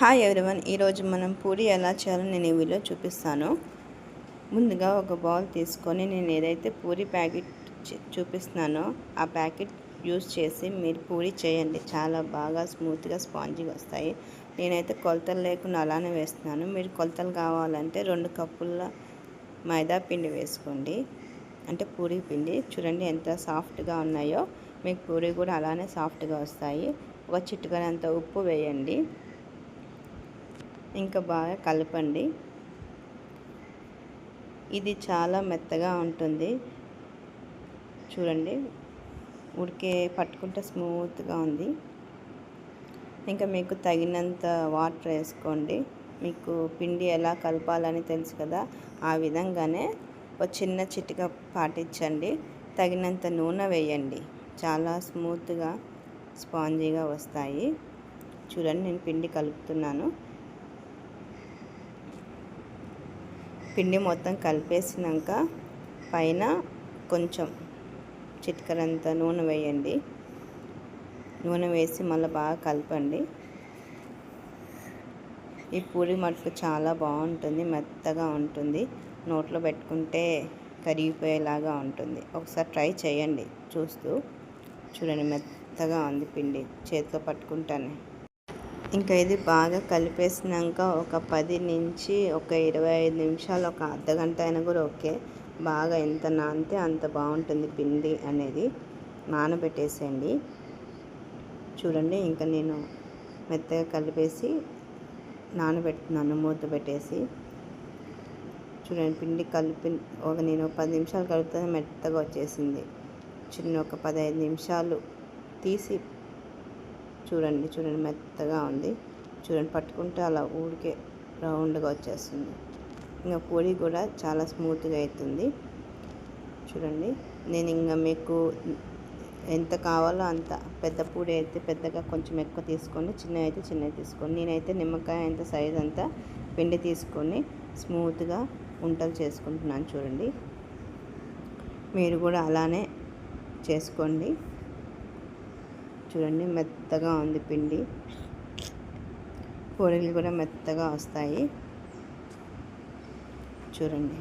Hi everyone ఈరోజు మనం పూరి ఎలా చేయాలో నేను ఈ వీడియో చూపిస్తాను. ముందుగా ఒక బౌల్ తీసుకొని నేను ఏదైతే పూరి ప్యాకెట్ చూపిస్తున్నానో ఆ ప్యాకెట్ యూస్ చేసి మీరు పూరి చేయండి. చాలా బాగా స్మూత్గా స్పాంజీగా వస్తాయి. నేనైతే కొలతలు లేకుండా అలానే వేస్తున్నాను. మీరు కొలతలు కావాలంటే రెండు కప్పుల మైదా పిండి వేసుకోండి. అంటే పూరి పిండి చూడండి ఎంత సాఫ్ట్గా ఉన్నాయో. మీకు పూరి కూడా అలానే సాఫ్ట్గా వస్తాయి. ఒక చిట్టుకనంత ఉప్పు వేయండి. ఇంకా బాగా కలపండి. ఇది చాలా మెత్తగా ఉంటుంది. చూడండి ఉడికే పట్టుకుంటే స్మూత్గా ఉంది. ఇంకా మీకు తగినంత వాటర్ వేసుకోండి. మీకు పిండి ఎలా కలపాలని తెలుసు కదా ఆ విధంగానే ఒక చిన్న చిటిక పాటించండి. తగినంత నూనె వేయండి. చాలా స్మూత్గా స్పాంజీగా వస్తాయి. చూడండి నేను పిండి కలుపుతున్నాను. పిండి మొత్తం కలిపేసినాక పైన కొంచెం చిటికరంత నూనె వేయండి. నూనె వేసి మళ్ళీ బాగా కలపండి. ఈ పూరి మటుకు చాలా బాగుంటుంది మెత్తగా ఉంటుంది. నోట్లో పెట్టుకుంటే కరిగిపోయేలాగా ఉంటుంది. ఒకసారి ట్రై చేయండి చూస్తూ. చూడండి మెత్తగా ఉంది పిండి. చేతితో పట్టుకుంటానే. ఇంకా ఇది బాగా కలిపేసినాక ఒక పది నుంచి ఒక ఇరవై ఐదు నిమిషాలు ఒక అర్ధగంట అయినా కూడా ఓకే. బాగా ఎంత నానితే అంత బాగుంటుంది పిండి అనేది. నానబెట్టేసేయండి. చూడండి ఇంకా నేను మెత్తగా కలిపేసి నానబెడుతున్నాను మూత పెట్టేసి. చూడండి పిండి కలిపి ఒక నేను పది నిమిషాలు కలిపితే మెత్తగా వచ్చేసింది. చిన్న ఒక పదహైదు నిమిషాలు తీసి చూడండి చూడండి మెత్తగా ఉంది. చూడండి పట్టుకుంటే అలా ఊరికే రౌండ్గా వచ్చేస్తుంది. ఇంకా పూరి కూడా చాలా స్మూత్గా అవుతుంది చూడండి నేను ఇంకా మీకు ఎంత కావాలో అంత పెద్ద పూడి అయితే పెద్దగా కొంచెం ఎక్కువ తీసుకొని చిన్న అయితే చిన్నవి తీసుకొని నేనైతే నిమ్మకాయ అంత సైజ్ అంతా పిండి తీసుకొని స్మూత్గా ఉంటలు చేసుకుంటున్నాను చూడండి. మీరు కూడా అలానే చేసుకోండి. చూడండి మెత్తగా ఉంది పిండి. పూరీలు కూడా మెత్తగా వస్తాయి. చూడండి.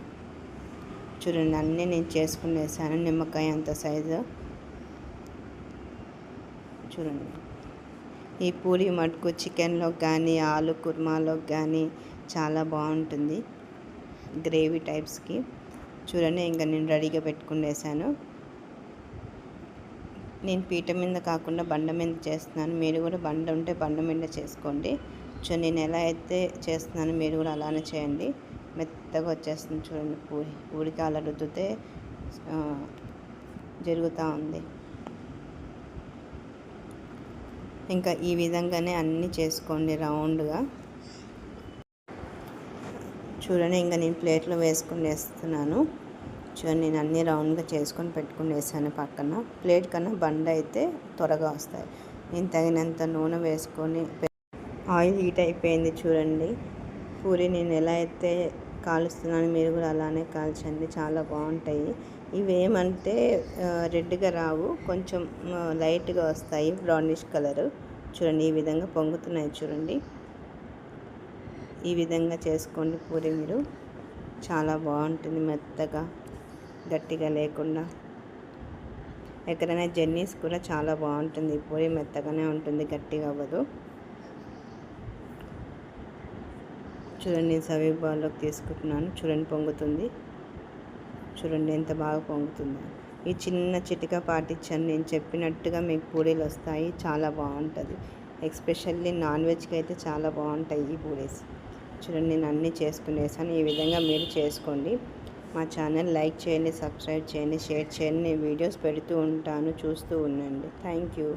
చూడండి అన్నీ నేను చేసుకుని వేసాను నిమ్మకాయ అంత సైజు. చూడండి. ఈ పూరి మటుకు చికెన్లో కానీ ఆలు కుర్మాలో కానీ చాలా బాగుంటుంది. గ్రేవీ టైప్స్కి. చూడండి ఇంకా నేను రెడీగా పెట్టుకుని వేసాను నేను పీట మీద కాకుండా బండ మీద చేస్తున్నాను. మీరు కూడా బండ ఉంటే బండ మీద చేసుకోండి. సో నేను ఎలా అయితే చేస్తున్నానో మీరు కూడా అలానే చేయండి. మెత్తగా వచ్చేస్తుంది చూడండి పూరి. పూరికి అలా రుద్దితే జరుగుతూ ఉంది. ఇంకా ఈ విధంగానే అన్నీ చేసుకోండి రౌండ్గా. చూడండి ఇంకా నేను ప్లేట్లో వేసుకుని వేస్తున్నాను. చూడండి నేను అన్నీ రౌండ్గా చేసుకొని పెట్టుకుని వేసాను పక్కన. ప్లేట్ కన్నా బండ అయితే త్వరగా వస్తాయి. నేను తగినంత నూనె వేసుకొని ఆయిల్ హీట్ అయిపోయింది చూడండి. పూరి నేను ఎలా అయితే కాలుస్తున్నాను మీరు కూడా అలానే కాల్చండి. చాలా బాగుంటాయి. ఇవేమంటే రెడ్గా రావు. కొంచెం లైట్గా వస్తాయి. Brownish colour. చూడండి ఈ విధంగా పొంగుతున్నాయి చూడండి. ఈ విధంగా చేసుకోండి పూరి మీరు. చాలా బాగుంటుంది మెత్తగా. గట్టిగా లేకుండా. ఎక్కడైనా జర్నీస్ కూడా చాలా బాగుంటుంది. ఈ పూరి మెత్తగానే ఉంటుంది గట్టిగా అవ్వదు. చూడండి సవి బాల్లోకి తీసుకుంటున్నాను. చూడండి పొంగుతుంది. చూడండి ఎంత బాగా పొంగుతుంది. ఈ చిన్న చిటిక పాటించాను నేను చెప్పినట్టుగా మీకు పూరీలు వస్తాయి. చాలా బాగుంటుంది. ఎక్స్పెషల్లీ నాన్ వెజ్కి అయితే చాలా బాగుంటాయి ఈ పూరీస్. చూడండి నేను అన్నీ చేసుకునేసాను. ఈ విధంగా మీరు చేసుకోండి. మా ఛానల్ లైక్ చేయండి సబ్స్క్రైబ్ చేయండి షేర్ చేయండి. నేను వీడియోస్ పెడుతూ ఉంటాను చూస్తూ ఉండండి. Thank you.